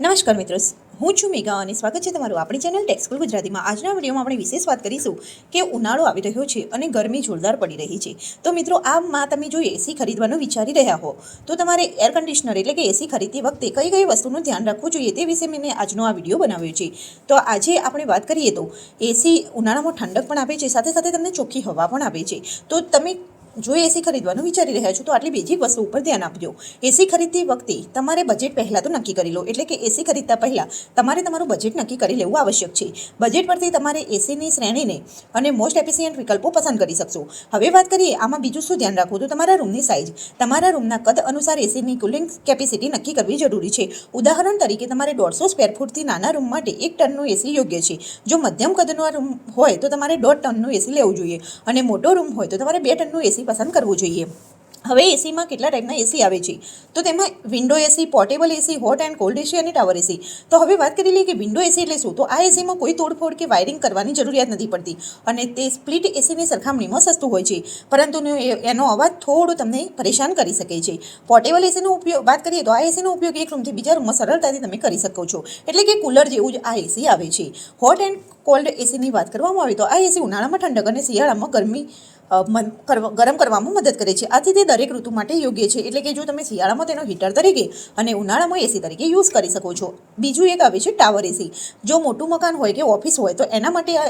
નમસ્કાર મિત્રો, હું છું મેઘા અને સ્વાગત છે તમારું આપણી ચેનલ ટેક્સકુલ ગુજરાતીમાં. આજના વિડીયોમાં આપણે વિશેષ વાત કરીશું કે ઉનાળો આવી રહ્યો છે અને ગરમી જોરદાર પડી રહી છે. તો મિત્રો, આમાં તમે જો એસી ખરીદવાનું વિચારી રહ્યા હો, તો તમારે એર કન્ડિશનર એટલે કે એસી ખરીદતી વખતે કઈ કઈ વસ્તુનું ધ્યાન રાખવું જોઈએ તે વિશે મેં આજનો આ વીડિયો બનાવ્યો છે. તો આજે આપણે વાત કરીએ તો એસી ઉનાળામાં ઠંડક પણ આપે છે, સાથે સાથે તમને ચોખ્ખી હવા પણ આપે છે. તો તમે જો એસી ખરીદવાનું વિચારી રહ્યા છો, તો આટલી બેઝિક વસ્તુ ઉપર ધ્યાન આપજો. એસી ખરીદતી વખતે તમારે બજેટ પહેલાં તો નક્કી કરી લો. એટલે કે એસી ખરીદતા પહેલાં તમારે તમારું બજેટ નક્કી કરી લેવું આવશ્યક છે. બજેટ પરથી તમારે એસીની શ્રેણીને અને મોસ્ટ એફિશિયન્ટ વિકલ્પો પસંદ કરી શકશો. હવે વાત કરીએ, આમાં બીજું શું ધ્યાન રાખવું? તો તમારા રૂમની સાઇઝ તમારા રૂમના કદ અનુસાર એસીની કુલિંગ કેપેસિટી નક્કી કરવી જરૂરી છે. ઉદાહરણ તરીકે તમારે દોઢસો સ્ક્વેર ફૂટથી નાના રૂમ માટે એક ટનનું એસી યોગ્ય છે. જો મધ્યમ કદનો રૂમ હોય, તો તમારે દોઢ ટનનું એસી લેવું જોઈએ. અને મોટો રૂમ હોય, તો તમારે બે ટનનું એસી પસંદ કરવું જોઈએ. હવે એસીમાં કેટલા ટાઈપના એસી આવે છે? તો તેમાં window AC portable AC hot and cold AC અને ટાવર એસી તો હવે વાત કરી લઈએ કે વિન્ડો એસી એટલે શું? તો આ એસીમાં કોઈ તોડફોડ કે વાયરિંગ કરવાની જરૂરિયાત નથી પડતી અને તે સ્પ્લિટ એસીની સરખામણીમાં સસ્તું હોય છે. પરંતુ એનો અવાજ થોડો તમને પરેશાન કરી શકે છે. પોર્ટેબલ એસીનો ઉપયોગ, વાત કરીએ તો આ એસીનો ઉપયોગ એક રૂમથી બીજા રૂમમાં સરળતાથી તમે કરી શકો છો. એટલે કે કુલર જેવું જ આ એસી આવે છે. હોટ એન્ડ કોલ્ડ એસીની વાત કરવામાં આવે તો આ એસી ઉનાળામાં ઠંડક અને શિયાળામાં ગરમી ગરમ કરવામાં મદદ કરે છે. આથી તે દરેક ઋતુ માટે યોગ્ય છે. એટલે કે જો તમે શિયાળામાં તેનો હીટર તરીકે અને ઉનાળામાં એસી તરીકે યુઝ કરી શકો છો. બીજું એક આવે છે ટાવર એસી જો મોટું મકાન હોય કે ઓફિસ હોય, તો એના માટે આ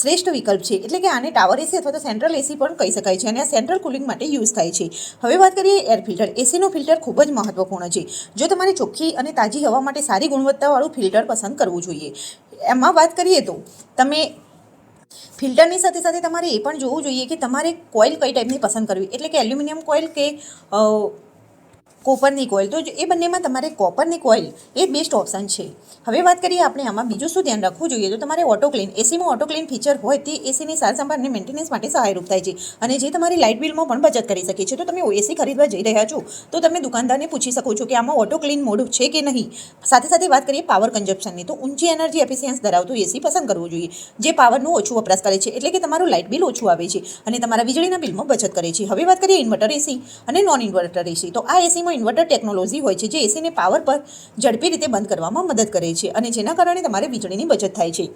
શ્રેષ્ઠ વિકલ્પ છે. એટલે કે આને ટાવર એસી અથવા તો સેન્ટ્રલ એસી પણ કહી શકાય છે અને આ સેન્ટ્રલ કુલિંગ માટે યુઝ થાય છે. હવે વાત કરીએ એર ફિલ્ટર એસીનું ફિલ્ટર ખૂબ જ મહત્વપૂર્ણ છે. જો તમારે ચોખ્ખી અને તાજી હવા માટે સારી ગુણવત્તાવાળું ફિલ્ટર પસંદ કરવું જોઈએ. એમાં વાત કરીએ તો તમે ફિલ્ટરની સાથે સાથે તમારે એ પણ જોવું જોઈએ કે તમારે કોઇલ કઈ ટાઈપની પસંદ કરવી? એટલે કે એલ્યુમિનિયમ કોઇલ કે કોપરની કોઇલ. તો એ બંનેમાં તમારે કોપરની કોઇલ એ બેસ્ટ ઓપ્શન છે. હવે વાત કરીએ આપણે આમાં બીજું શું ધ્યાન રાખવું જોઈએ? તો તમારે ઓટો ક્લીન એસીમાં ઓટો ક્લીન ફીચર હોય તે એસીની સાર અને મેન્ટેનન્સ માટે સહાયરૂપ થાય છે. અને જે તમારી લાઇટ બિલમાં પણ બચત કરી શકે છે. તો તમે એસી ખરીદવા જઈ રહ્યા છો, તો તમે દુકાનદારને પૂછી શકો છો કે આમાં ઓટો ક્લીન મોડ છે કે નહીં? સાથે સાથે વાત કરીએ પાવર કન્ઝપ્શનની. તો ઊંચી એનર્જી એફિશિયન્સ ધરાવતું એસી પસંદ કરવું જોઈએ, જે પાવરનું ઓછું વપરાશ કરે છે, એટલે કે તમારું લાઇટ બિલ ઓછું આવે છે અને તમારા વીજળીના બિલમાં બચત કરે છે. હવે વાત કરીએ ઇન્વર્ટર એસી અને નોન ઇન્વર્ટર એસી. તો આ એસીમાં ઇન્વર્ટર ટેકનોલોજી હોય છે, જે એસીને પાવર પર ઝડપી રીતે બંધ કરવામાં મદદ કરે છે અને જેના કારણે તમારે વીજળીની બચત થાય છે.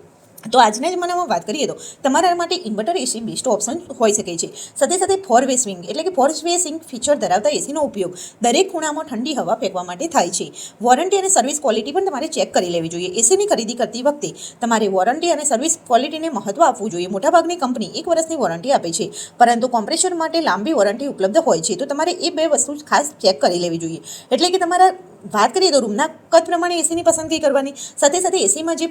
તો આજના જમાનામાં વાત કરીએ તો તમારા માટે ઇન્વર્ટર એસી બેસ્ટ ઓપ્શન હોઈ શકે છે. સાથે સાથે ફોર વે સ્વિંગ એટલે કે ફોર વે સ્વિંગ ફીચર ધરાવતા એસીનો ઉપયોગ દરેક ખૂણામાં ઠંડી હવા ફેંકવા માટે થાય છે. વોરંટી અને સર્વિસ ક્વોલિટી પણ તમારે ચેક કરી લેવી જોઈએ. એસીની ખરીદી કરતી વખતે તમારે વોરંટી અને સર્વિસ ક્વોલિટીને મહત્વ આપવું જોઈએ. મોટાભાગની કંપની એક વર્ષની વોરંટી આપે છે. પરંતુ કોમ્પ્રેસર માટે લાંબી વોરંટી ઉપલબ્ધ હોય છે. તો તમારે એ બે વસ્તુ ખાસ ચેક કરી લેવી જોઈએ. એટલે કે તમારા, વાત કરીએ તો રૂમના કદ પ્રમાણે એસીની પસંદગી કરવાની. સાથે સાથે એસીમાં જે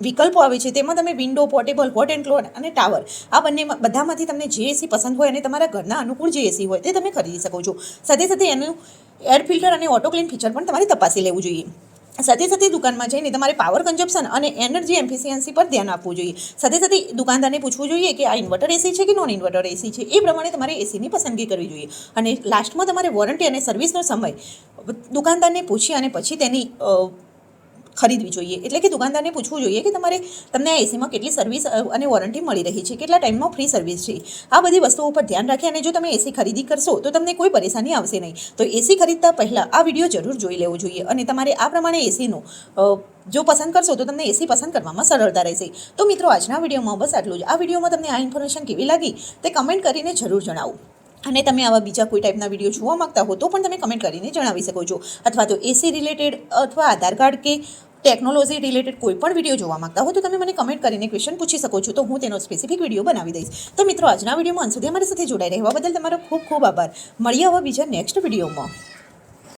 વિકલ્પો આવે છે, તેમાં તમે window portable hot and cold અને ટાવર આ બંનેમાં બધામાંથી તમને જે એસી પસંદ હોય અને તમારા ઘરના અનુકૂળ જે એસી હોય તે તમે ખરીદી શકો છો. સાથે સાથે એનું એર ફિલ્ટર અને ઓટો ક્લીન ફીચર પણ તમારે તપાસી લેવું જોઈએ. સાથે સાથે દુકાનમાં જઈને તમારે પાવર કન્ઝપ્શન અને એનર્જી એફિશિયન્સી પર ધ્યાન આપવું જોઈએ. સાથે સાથે દુકાનદારને પૂછવું જોઈએ કે આ ઇન્વર્ટર એસી છે કે નોન ઇન્વર્ટર એસી છે? એ પ્રમાણે તમારે એસીની પસંદગી કરવી જોઈએ. અને લાસ્ટમાં તમારે વોરંટી અને સર્વિસનો સમય. દુકાનદારને પૂછી અને પછી તેની ખરીદવી જોઈએ. એટલે કે દુકાનદારને પૂછવું જોઈએ કે તમારે, તમને આ એસીમાં કેટલી સર્વિસ અને વોરંટી મળી રહી છે, કેટલા ટાઈમમાં ફ્રી સર્વિસ છે. આ બધી વસ્તુઓ પર ધ્યાન રાખી અને જો તમે એસી ખરીદી કરશો, તો તમને કોઈ પરેશાની આવશે નહીં. તો એસી ખરીદતા પહેલાં આ વીડિયો જરૂર જોઈ લેવો જોઈએ અને તમારે આ પ્રમાણે એસીનું જો પસંદ કરશો તો તમને એસી પસંદ કરવામાં સરળતા રહેશે. તો મિત્રો, આજના વિડીયોમાં બસ આટલું જ. આ વિડીયોમાં તમને આ ઇન્ફોર્મેશન કેવી લાગી તે કમેન્ટ કરીને જરૂર જણાવો. અને તમે આવા બીજા કોઈ ટાઈપના વીડિયો જોવા માંગતા હો તો પણ તમે કમેન્ટ કરીને જણાવી શકો છો. અથવા તો એસી રિલેટેડ અથવા આધાર કાર્ડ કે ટેકનોલોજી રિલેટેડ કોઈ પણ વીડિયો જોવા માગતા હો તો તમે મને કમેન્ટ કરીને ક્વેશ્ચન પૂછી શકો છો. તો હું તેનો સ્પેસિફિક વીડિયો બનાવી દઈશ. તો મિત્રો, આજના વિડીયોમાં અંત સુધી અમારી સાથે જોડાઈ રહેવા બદલ તમારો ખૂબ ખૂબ આભાર. મળીએ હવે બીજા નેક્સ્ટ વિડીયોમાં